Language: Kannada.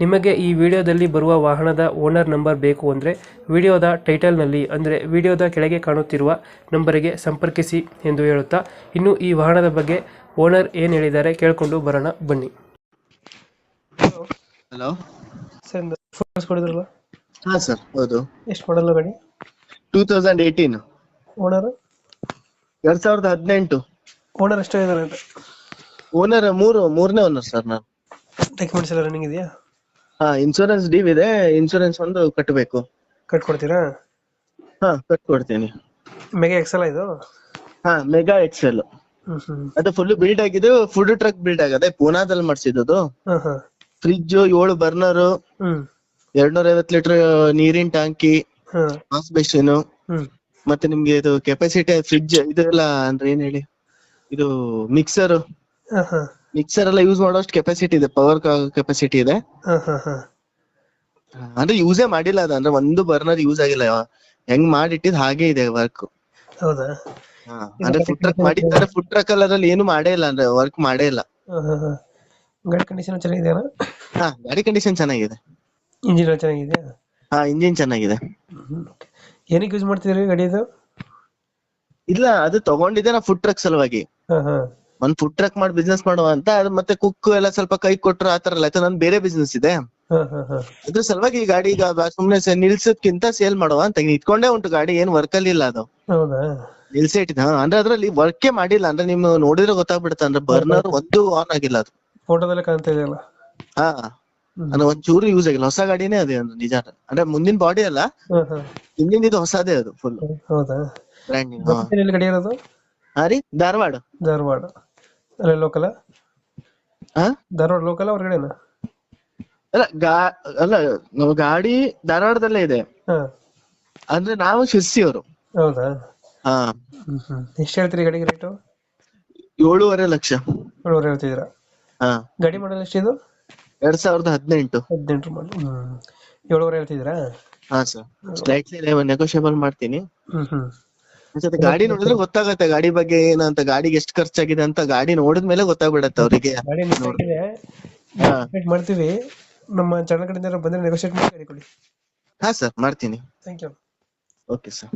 ನಿಮಗೆ ಈ ವಿಡಿಯೋದಲ್ಲಿ ಬರುವ ವಾಹನದ ಓನರ್ ನಂಬರ್ ಬೇಕು ಅಂದರೆ ವಿಡಿಯೋದ ಟೈಟಲ್ನಲ್ಲಿ ಅಂದರೆ ವಿಡಿಯೋದ ಕೆಳಗೆ ಕಾಣುತ್ತಿರುವ ನಂಬರಿಗೆ ಸಂಪರ್ಕಿಸಿ ಎಂದು ಹೇಳುತ್ತಾ ಇನ್ನು ಈ ವಾಹನದ ಬಗ್ಗೆ ಓನರ್ ಏನು ಹೇಳಿದ್ದಾರೆ ಕೇಳಿಕೊಂಡು ಬರೋಣ ಬನ್ನಿ. ಹಲೋ. ಸರ್ ಫೋಟೋಸ್ ಕೊಡಿದ್ರಲ್ಲ? ಹಾ ಸರ್ ಹೌದು. ಎಷ್ಟು ಮಾಡಲ್ಲ ಗಾಡಿ? Two thousand eighteen. ಓನರ್? ಎರಡ್ ಸಾವಿರದ ಹದಿನೆಂಟು. ಓನರ್ ಎಷ್ಟೋ ಇದ್ದಾರೆ ಅಂತ. ಓನರ್ ಮೂರು ಮೂರನೇ ಓನರ್ ಸರ್ ನಾನು. ಡಾಕ್ಯುಮೆಂಟ್ಸ್ ಎಲ್ಲ ರನ್ನಿಂಗ್ ಇದೆಯಾ? ಹಾ ಇನ್ಶೂರೆನ್ಸ್ ಡೀವ್ ಇದೆ ಇನ್ಶೂರೆನ್ಸ್ ಒಂದು ಕಟ್ಟಬೇಕು ಕಟ್ಕೊಡ್ತೀರಾ? ಹಾ ಕಟ್ಕೊಡ್ತೀನಿ. ಮೆಗಾ ಎಕ್ಸೆಲ್ ಇದು? ಹಾ ಮೆಗಾ ಎಕ್ಸೆಲ್ ಅದು ಫುಲ್ ಬಿಲ್ಡ್ ಆಗಿದೆ ಫುಡ್ ಟ್ರಕ್ ಬಿಲ್ಡ್ ಆಗದೆ ಪೂನಾದಲ್ಲಿ ಮಾಡಿಸಿದ್ದು ಫ್ರಿಜ್ ಏಳು ಬರ್ನರ್ ಎರಡ್ನೂರ ಐವತ್ ಲೀಟರ್ ನೀರಿನ ಟ್ಯಾಂಕಿ ವಾಶ್ ಬೇಸಿನ್ ಮತ್ತೆ ನಿಮ್ಗೆ ಇದು ಕೆಪಾಸಿಟಿ ಫ್ರಿಜ್ ಇದೆಲ್ಲ ಅಂದ್ರೆ ಏನ್ ಹೇಳಿ? ಇದು ಮಿಕ್ಸರ್ ಹಾಂ ಹಾಂ ಮಿಕ್ಸರ್ ಎಲ್ಲ ಯೂಸ್ ಮಾಡೋಷ್ಟು ಕೆಪಾಸಿಟಿ ಇದೆ ಪವರ್ ಕೆಪಾಸಿಟಿ ಇದೆ. ಅಂದ್ರೆ ಯೂಸೇ ಮಾಡಿಲ್ಲ ಅದು ಅಂದ್ರೆ ಒಂದು ಬರ್ನರ್ ಯೂಸ್ ಆಗಿಲ್ಲ. ಹೆಂಗ್ ಮಾಡಿಟ್ಟಿದ್ ಹಾಗೆ ಇದೆ ವರ್ಕ್ ಹೌದಾ? ಅಂದ್ರೆ ಫುಡ್ ಟ್ರಕ್ ಮಾಡಿದ್ದಾರೆ ಫುಡ್ ಟ್ರಕ್ ಅದ್ರಲ್ಲಿ ಏನು ಮಾಡೇ ಇಲ್ಲ ಅಂದ್ರೆ ವರ್ಕ್ ಮಾಡೇ ಇಲ್ಲ. ಗಾಡಿ ಕಂಡೀಷನ್ ಚೆನ್ನಾಗಿದೆ ಹಾ ಗಾಡಿ ಕಂಡೀಷನ್ ಚೆನ್ನಾಗಿದೆ. ಇಂಜಿನ್ ಚೆನ್ನಾಗಿದೆ ಹಾ ಇಂಜಿನ್ ಚೆನ್ನಾಗಿದೆ. ಏನಕ್ಕೆ ಯೂಸ್ ಮಾಡ್ತಿದ್ರಿ ಗಾಡಿ ಇದು ಇಲ್ಲ ಅದು ತಗೊಂಡಿದ್ದೆ ನಾ ಫುಡ್ ಟ್ರಕ್ ಸಲುವಾಗಿ. ಹಾ ಹಾಂ. ಒಂದ್ ಫುಡ್ ಟ್ರಕ್ ಮಾಡಿ ಬಿಸ್ನೆಸ್ ಮಾಡುವ ಅಂತ ಅದ್ ಮತ್ತೆ ಕುಕ್ ಎಲ್ಲ ಸ್ವಲ್ಪ ಕೈ ಕೊಟ್ರು ಆತರ ಎಲ್ಲ ಆಯ್ತು? ನನ್ ಬೇರೆ ಬಿಸ್ನೆಸ್ ಇದೆ. ಅದ್ರ ಸಲುವಾಗಿ ಈ ಗಾಡಿ ಈಗ ಸುಮ್ನೆ ನಿಲ್ಸೋದ್ಕಿಂತ ಸೇಲ್ ಮಾಡುವ ಅಂತ ಇಟ್ಕೊಂಡೇ ಉಂಟು ಗಾಡಿ ಏನ್ ವರ್ಕ್ ಅಲ್ಲಿ ಇಲ್ಲ ಅದು. ನಿಲ್ಸೇ ಇಟ್ಟಿದ್ದ. ಹಾ, ಅಂದ್ರೆ ಅದ್ರಲ್ಲಿ ವರ್ಕೇ ಮಾಡಿಲ್ಲ. ಅಂದ್ರೆ ನಿಮ್ ನೋಡಿದ್ರೆ ಗೊತ್ತಾಗ್ಬಿಡುತ್ತೆ. ಅಂದ್ರೆ ಬರ್ನರ್ ಒಂದು ಆನ್ ಆಗಿಲ್ಲ ಅದು. ಫೋಟೋದಲ್ಲಿ ಕಾಣ್ತಾ ಇದೆಯಲ್ಲ ಹಾ ಅಂದ್ರೆ ಒಂದ್ ಚೂರು ಯೂಸ್ ಆಗಿಲ್ಲ. ಹೊಸ ಗಾಡಿನೇ ಅದೇ ಒಂದು ನಿಜ. ಅಂದ್ರೆ ಮುಂದಿನ ಬಾಡಿ ಅಲ್ಲ. ಹಿಂದಿನ ಇದು ಹೊಸದೇ ಅದು ಫುಲ್ ಹೌದಾ? ಬ್ರ್ಯಾಂಡ್ ನ್ಯೂ ಮತ್ತೆ ಎಲ್ಲಿ ಗಾಡಿ ಇರೋದು ಹಾ ರೀ? ಧಾರವಾಡ. ಧಾರವಾಡ. ಅಲ್ಲೇ ಲೋಕಲ್ ಆ? ಧಾರವಾಡ ಲೋಕಲ್ ಹೊರಗಡೆನಾ ಅಲ್ಲ ಗಾ ಅಲ್ಲ ನಮ್ಮ ಗಾಡಿ ಧಾರವಾಡದಲ್ಲೇ ಇದೆ. ಹಾ. ಅಂದ್ರೆ ನಾವು ಶಿರ್ಸಿಯವರು ಹೌದಾ? ಹಾ. ಹ್ಮ್ ಹ್ಮ್. ಎಷ್ಟು ಹೇಳ್ತೀರಿ ಗಾಡಿಗೆ ರೇಟು ಏಳೂವರೆ ಲಕ್ಷ. ಏಳುವರೆ ಹೇಳ್ತಿದ್ದೀರಾ? ಹಾ. ಗಾಡಿ ಮಾಡಲ್ ಎಷ್ಟಿದು ಎರಡ್ ಸಾವಿರದ ಹದಿನೆಂಟು. ಹದಿನೆಂಟು ಮಾಡಲ್ ಹ್ಮ್. ಏಳುವರೆ ಹೇಳ್ತಿದ್ದೀರಾ? ಹಾ ಸರ್ ಸ್ಲೈಟ್ಲಿ ನೆಗೋಷಿಯಬಲ್ ಮಾಡ್ತೀನಿ. ಹ್ಮ್ ಹ್ಮ್. ಒಂದ್ಸತಿ ಗಾಡಿ ನೋಡಿದ್ರೆ ಗೊತ್ತಾಗತ್ತೆ ಗಾಡಿ ಬಗ್ಗೆ ಏನಂತ ಗಾಡಿಗೆ ಎಷ್ಟು ಖರ್ಚಾಗಿದೆ ಅಂತ ಗಾಡಿ ನೋಡಿದ್ಮೇಲೆ ಗೊತ್ತಾಗ್ಬಿಡತ್ತೆ ಅವರಿಗೆ. ಗಾಡಿ ನೆಗೋಷಿಯೇಟ್ ಮಾಡ್ತೀವಿ. ನಮ್ಮ ಚಾನಲ್ ಕಡೆಯಿಂದ ಬಂದ್ರೆ ನೆಗೋಷಿಯೇಟ್ ಮಾಡಿ ಗಾಡಿ ಕೊಡಿ. ಹಾ ಸರ್ ಮಾಡ್ತೀನಿ. Thank you okay sir